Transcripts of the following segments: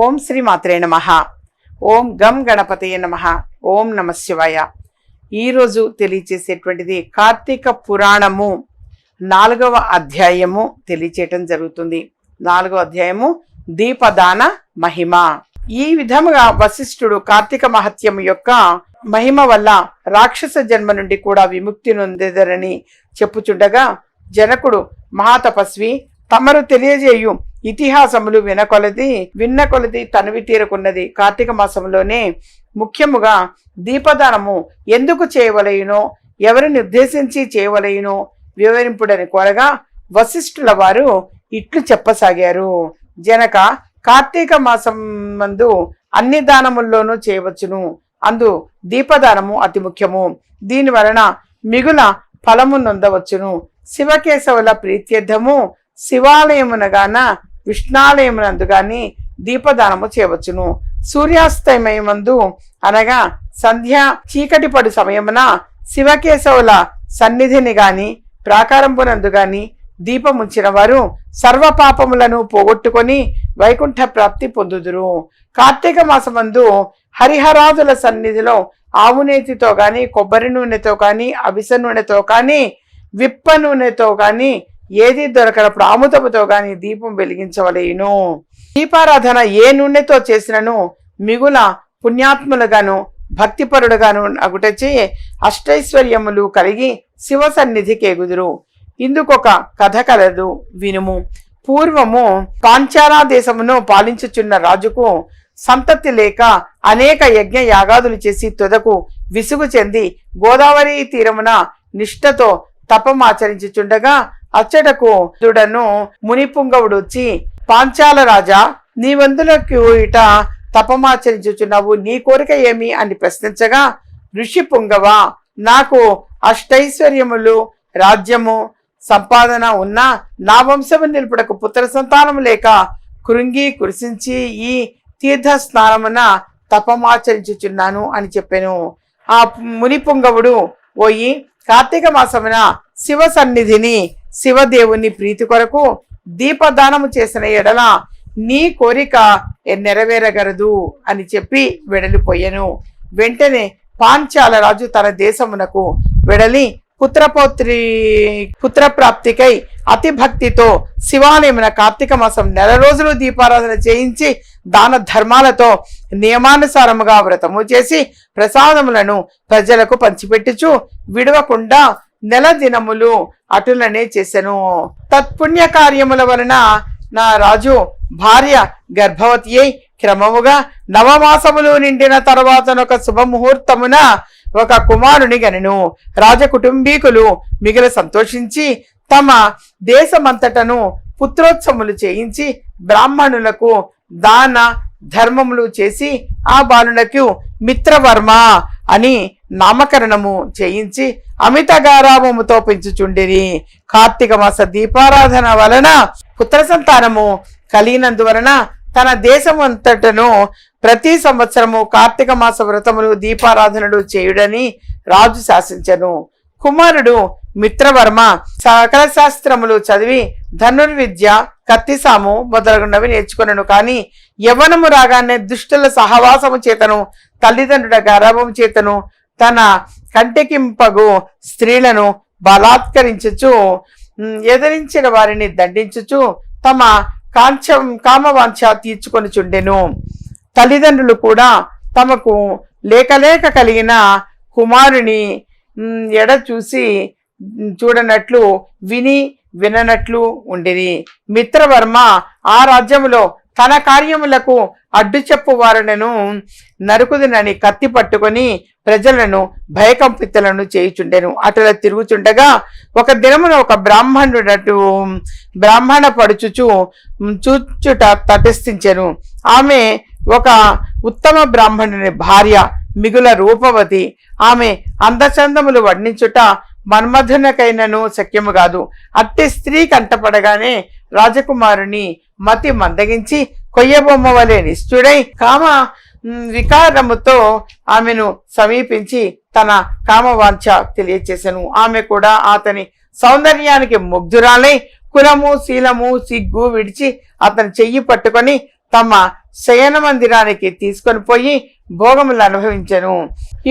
ఓం శ్రీ మాత్రే నమ. ఓం గం గణపతయ నమ. ఓం నమ శివాయ. ఈరోజు తెలియచేసేటువంటిది కార్తీక పురాణము నాలుగవ అధ్యాయము తెలియచేయటం జరుగుతుంది. నాలుగవ అధ్యాయము దీపదాన మహిమ. ఈ విధముగా వశిష్ఠుడు కార్తీక మహత్యం యొక్క మహిమ వల్ల రాక్షస జన్మ నుండి కూడా విముక్తి నొందెదరని చెప్పుచుండగా జనకుడు మహాతపస్వి తమరు తెలియజేయు ఇతిహాసములు వినకొలది విన్న కొలది తనివి తీరుకున్నది. కార్తీక మాసంలోనే ముఖ్యముగా దీపదానము ఎందుకు చేయవలయునో ఎవరిని ఉద్దేశించి చేయవలయునో వివరింపుడని కోరగా వశిష్ఠుల వారు ఇట్లు చెప్పసాగారు. జనక కార్తీక మాసం మందు అన్ని దానముల్లోనూ చేయవచ్చును. అందు దీపదానము అతి ముఖ్యము. దీని వలన మిగుల ఫలము నొందవచ్చును. శివకేశవుల ప్రీత్యర్థము శివాలయమునగాన విష్ణాలయమునందు గాని దీపదానము చేయవచ్చును. సూర్యాస్తమయమందు అనగా సంధ్య చీకటి పడు సమయమున శివకేశవుల సన్నిధిని గాని ప్రాకారంబునందు గాని దీపముంచిన వారు సర్వ పాపములను పోగొట్టుకొని వైకుంఠ ప్రాప్తి పొందుదురు. కార్తీక మాసమందు హరిహరాజుల సన్నిధిలో ఆవునేతితో గాని కొబ్బరి నూనెతో కానీ అవిస నూనెతో కానీ విప్ప నూనెతో కానీ ఏది దొరకనప్పుడు ఆముదముతో గాని దీపం వెలిగించవలేను. దీపారాధన ఏ నూనెతో చేసినను మిగుల పుణ్యాత్ములుగాను భక్తిపరుడుగాను అగుటచే అష్టైశ్వర్యములు కలిగి శివ సన్నిధికి ఎగుదురు. ఇందుకొక కథ కలదు వినుము. పూర్వము పాంచారా దేశమును పాలించుచున్న రాజుకు సంతతి లేక అనేక యజ్ఞ యాగాదులు చేసి తుదకు విసుగు చెంది గోదావరి తీరమున నిష్ఠతో తపమాచరించుచుండగా అచ్చటకు దుడను మునిపుంగవుడు వచ్చి పాంచాల రాజా నీ వందులకు ఇట తపమాచరించుచున్నావు నీ కోరిక ఏమి? అని ప్రశ్నించగా ఋషి పుంగవ నాకు అష్టైశ్వర్యములు రాజ్యము సంపాదన ఉన్నా నా వంశము నిలుపుటకు పుత్ర సంతానం లేక కృంగి కురిసించి ఈ తీర్థ స్నానమున తపమాచరించుచున్నాను అని చెప్పాను. ఆ ముని పుంగవుడు పోయి కార్తీక మాసమున శివ సన్నిధిని శివదేవుని ప్రీతి కొరకు దీపదానము చేసిన ఎడల నీ కోరిక నెరవేరగలదు అని చెప్పి వెడలిపోయాను. వెంటనే పాంచాల రాజు తన దేశమునకు వెడలి పుత్రపౌత్రి పుత్రప్రాప్తికై అతి భక్తితో శివాలయమున కార్తీక మాసం నెల రోజులు దీపారాధన చేయించి దాన ధర్మాలతో నియమానుసారముగా వ్రతము చేసి ప్రసాదములను ప్రజలకు పంచిపెట్టుచు విడవకుండా నెల దినములు అటులనే చేశాను తత్పుణ్య కార్యముల వలన నా రాజు భార్య గర్భవతి అయి క్రమముగా నవమాసములు నిండిన తర్వాతనొక శుభముహూర్తమున ఒక కుమారుని గనెను. రాజకుటుంబీకులు మిగిలి సంతోషించి తమ దేశమంతటను పుత్రోత్సములు చేయించి బ్రాహ్మణులకు దాన ధర్మములు చేసి ఆ బాలునకు మిత్రవర్మ అని నామకరణము చేయించి అమిత గారామముతో పెంచుచుండిరి. కార్తీక మాస దీపారాధన వలన పుత్ర సంతానము కలిగినందువలన తన దేశమంతటను ప్రతి సంవత్సరము కార్తీక మాస వ్రతములు దీపారాధనలు చేయుడని రాజు శాసించను. కుమారుడు మిత్రవర్మ సకల శాస్త్రములు చదివి ధనుర్విద్య కత్తిసాము మొదలగునవి నేర్చుకున్నాను కానీ యవనము రాగానే దుష్టుల సహవాసము చేతను తల్లిదండ్రుల గర్భము చేతను తన కంటికింపగు స్త్రీలను బలాత్కరించుచు ఎదిరించిన వారిని దండించుచు తమ కాంచం కామవాంఛ తీర్చుకొని చుండెను తల్లిదండ్రులు కూడా తమకు లేకలేక కలిగిన కుమారుని ఎడ చూసి చూడనట్లు విని విననట్లు ఉండిరి. మిత్రవర్మ ఆ రాజ్యములో తన కార్యములకు అడ్డు చెప్పు వారులను నరుకుదునని కత్తి పట్టుకొని ప్రజలను భయకంపితలను చేయుచుండెను. అటులా తిరుగుచుండగా ఒక దినమున ఒక బ్రాహ్మణుడటు బ్రాహ్మణ పడుచుచు చూచుట తటస్థించెను. ఆమె ఒక ఉత్తమ బ్రాహ్మణుని భార్య మిగుల రూపవతి. ఆమె అందచందములు వర్ణించుట మన్మధునకైనను శక్యము కాదు. అట్టి స్త్రీ కంటపడగానే రాజకుమారుని మతి మందగించి కొయ్యబొమ్మ వలె నిష్ఠుడై కామ వికారముతో ఆమెను సమీపించి తన కామవాంఛ తెలియచేసెను. ఆమె కూడా అతని సౌందర్యానికి ముగ్ధురాలై కులము శీలము సిగ్గు విడిచి అతని చెయ్యి పట్టుకొని తమ శయన మందిరానికి తీసుకొని పోయి భోగములు అనుభవించను.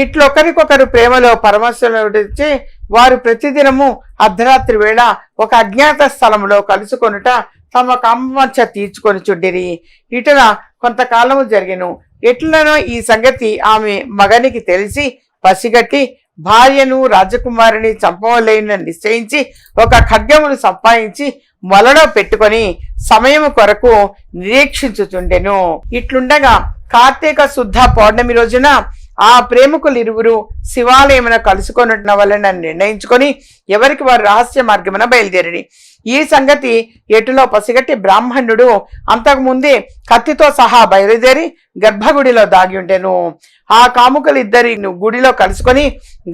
ఇట్లొకరికొకరు ప్రేమలో పరమశులొచ్చి వారు ప్రతిదినము అర్ధరాత్రి వేళ ఒక అజ్ఞాత స్థలములో కలుసుకొనుట తమ కమ్మచ్చ తీర్చుకొని చుండిరి ఇటున కొంతకాలము జరిగెను. ఎట్లనో ఈ సంగతి ఆమె మగనికి తెలిసి పసిగట్టి భార్యను రాజకుమారిని చంపవలేనని నిశ్చయించి ఒక ఖడ్గమును సంపాదించి మొలలో పెట్టుకొని సమయం కొరకు నిరీక్షించుచుండెను. ఇట్లుండగా కార్తీక శుద్ధ పౌర్ణమి రోజున ఆ ప్రేమికులు ఇరువురు శివాలయమున కలుసుకొనున్న వలన నిర్ణయించుకొని ఎవరికి వారు రహస్య మార్గమున బయలుదేరి ఈ సంగతి ఎటులో పసిగట్టి బ్రాహ్మణుడు అంతకుముందే కత్తితో సహా బయలుదేరి గర్భగుడిలో దాగి ఉండెను. ఆ కాముకలు ఇద్దరి గుడిలో కలుసుకొని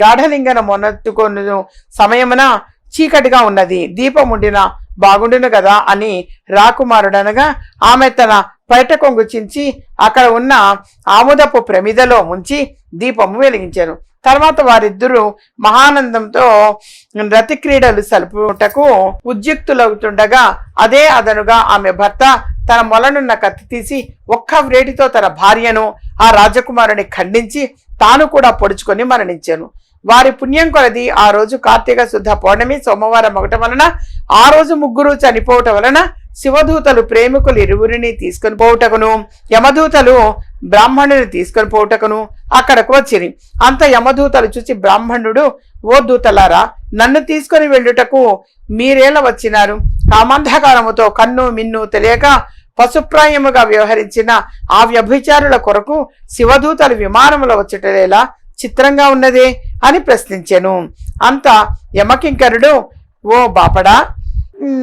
గాఢలింగన మొనత్తుకొని సమయమున చీకటిగా ఉన్నది. దీపం ఉండిన బాగుండును కదా అని రాకుమారుడనగా ఆమె తన పైట కొంగు చించి అక్కడ ఉన్న ఆముదపు ప్రమిదలో ముంచి దీపము వెలిగించాను తర్వాత వారిద్దరూ మహానందంతో రతిక్రీడలు సలుపుటకు ఉద్యుక్తులవుతుండగా అదే అదనుగా ఆమె భర్త తన మొలనున్న కత్తి తీసి ఒక్క వ్రేటితో తన భార్యను ఆ రాజకుమారుని ఖండించి తాను కూడా పొడుచుకొని మరణించాను. వారి పుణ్యం కొలది ఆ రోజు కార్తీక శుద్ధ పౌర్ణమి సోమవారం ఒకటం వలన ఆ రోజు ముగ్గురు చనిపోవటం వలన శివదూతలు ప్రేమికులు ఇరువురిని తీసుకొని పోవుటకును యమదూతలు బ్రాహ్మణుని తీసుకొని పోవుటకును అక్కడకు వచ్చిరి. అంత యమదూతలు చూసి బ్రాహ్మణుడు ఓ దూతలారా నన్ను తీసుకొని వెళ్ళుటకు మీరేలా వచ్చినారు? కామంధకారముతో కన్ను మిన్ను తెలియక పశుప్రాయముగా వ్యవహరించిన ఆ వ్యభిచారుల కొరకు శివదూతలు విమానములో వచ్చటలేలా చిత్రంగా ఉన్నదే? అని ప్రశ్నించెను. అంత యమకింకరుడు ఓ బాపడా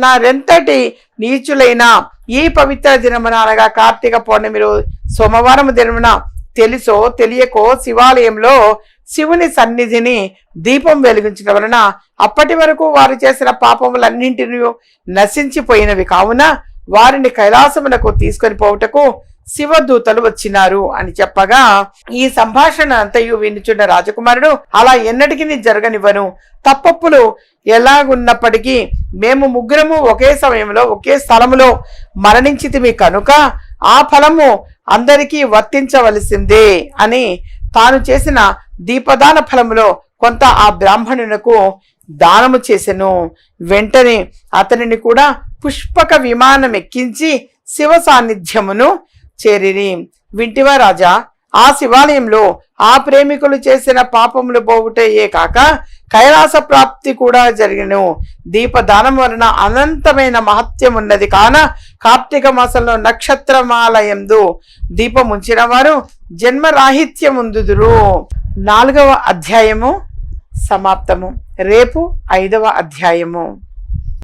నారెంతటి నీచులైన ఈ పవిత్ర దినమున అనగా కార్తీక పౌర్ణమి రోజు సోమవారం దినమున తెలుసో తెలియకో శివాలయంలో శివుని సన్నిధిని దీపం వెలిగించడం వలన అప్పటి వరకు వారు చేసిన పాపములన్నింటినీ నశించిపోయినవి. కావున వారిని కైలాసమునకు తీసుకొని పోవుటకు శివదూతలు వచ్చినారు అని చెప్పగా ఈ సంభాషణ అంతయు వినుచున్న రాజకుమారుడు అలా ఎన్నటికీ జరగనివ్వను. తప్పప్పులు ఎలాగున్నప్పటికీ మేము ముగ్గురము ఒకే సమయంలో ఒకే స్థలములో మరణించితిమి కనుక ఆ ఫలము అందరికీ వర్తించవలసిందే అని తాను చేసిన దీపదాన ఫలములో కొంత ఆ బ్రాహ్మణునకు దానము చేసెను. వెంటనే అతనిని కూడా పుష్పక విమానం ఎక్కించి శివ సాన్నిధ్యమును చేరిరి. వింటివా రాజా ఆ శివాలయంలో ఆ ప్రేమికులు చేసిన పాపములు పోవుటయే కాక కైలాస ప్రాప్తి కూడా జరిగిన దీపదానం వలన అనంతమైన మహత్యం ఉన్నది కాన కార్తీక మాసంలో నక్షత్రమాలయందు దీపం ఉంచిన వారు జన్మరాహిత్యముందుదురు నాలుగవ అధ్యాయము సమాప్తము. రేపు ఐదవ అధ్యాయము.